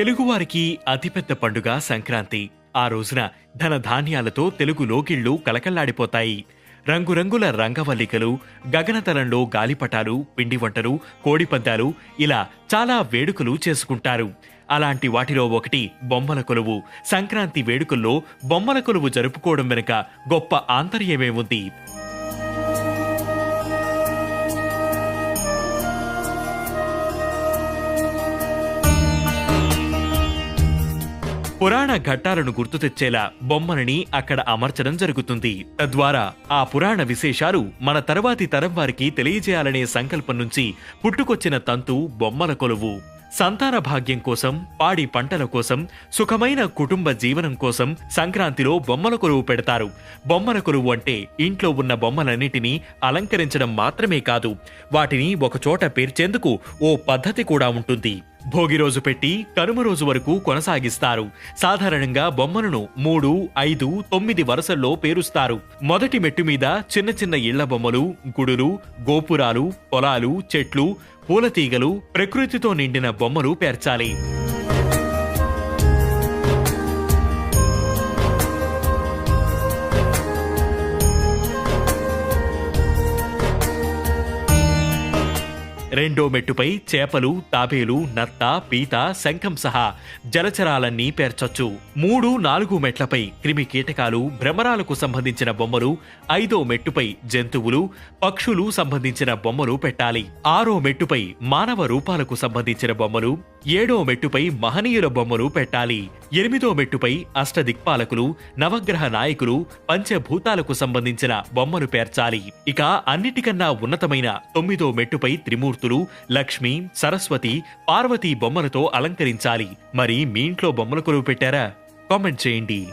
తెలుగువారికి అతిపెద్ద పండుగ సంక్రాంతి. ఆ రోజున ధన ధాన్యాలతో తెలుగు లోకిళ్ళు కలకల్లాడిపోతాయి రంగురంగుల రంగవల్లికలు గగనతలంలో గాలిపటాలు పిండి వంటలు కోడిపందాలు ఇలా చాలా వేడుకలు చేసుకుంటారు. అలాంటి వాటిలో ఒకటి బొమ్మల కొలువు. సంక్రాంతి వేడుకల్లో బొమ్మల కొలువు జరుపుకోవడం వెనుక గొప్ప ఆంతర్యమేముంది పురాణ ఘట్టాలను గుర్తు తెచ్చేలా బొమ్మలని అక్కడ అమర్చడం జరుగుతుంది. తద్వారా ఆ పురాణ విశేషాలు మన తర్వాతి తరం వారికి తెలియజేయాలనే సంకల్పం నుంచి పుట్టుకొచ్చిన తంతు బొమ్మల కొలువు. సంతాన భాగ్యం కోసం పాడి పంటల కోసం సుఖమైన కుటుంబ జీవనం కోసం సంక్రాంతిలో బొమ్మల కొలువు పెడతారు. బొమ్మల కొలువు అంటే ఇంట్లో ఉన్న బొమ్మలన్నిటినీ అలంకరించడం మాత్రమే కాదు వాటిని ఒకచోట పేర్చేందుకు ఓ పద్ధతి కూడా ఉంటుంది. భోగి రోజు పెట్టి కనుమ రోజు వరకు కొనసాగిస్తారు. సాధారణంగా బొమ్మలను మూడు ఐదు తొమ్మిది వరుసల్లో పేరుస్తారు. మొదటి మెట్టు మీద చిన్న చిన్న ఇళ్ళ బొమ్మలు గుడులు గోపురాలు పొలాలు చెట్లు పూలతీగలు ప్రకృతితో నిండిన బొమ్మలు పేర్చాలి. రెండో మెట్టుపై చేపలు తాబేలు నత్త పీత శంఖం సహా జలచరాలన్నీ పేర్చొచ్చు. మూడు నాలుగు మెట్లపై క్రిమి కీటకాలు భ్రమరాలకు సంబంధించిన బొమ్మలు ఐదో మెట్టుపై జంతువులు పక్షులు సంబంధించిన బొమ్మలు పెట్టాలి. ఆరో మెట్టుపై మానవ రూపాలకు సంబంధించిన బొమ్మలు ఏడో మెట్టుపై మహనీయుల బొమ్మలు పెట్టాలి. ఎనిమిదో మెట్టుపై అష్టదిక్పాలకులు నవగ్రహ నాయకులు పంచభూతాలకు సంబంధించిన బొమ్మను పేర్చాలి. ఇక అన్నిటికన్నా ఉన్నతమైన తొమ్మిదో మెట్టుపై త్రిమూర్తులు లక్ష్మి సరస్వతి పార్వతీ బొమ్మలతో అలంకరించాలి. మరి మీ ఇంట్లో బొమ్మల కొలువు పెట్టారా? కామెంట్ చేయండి.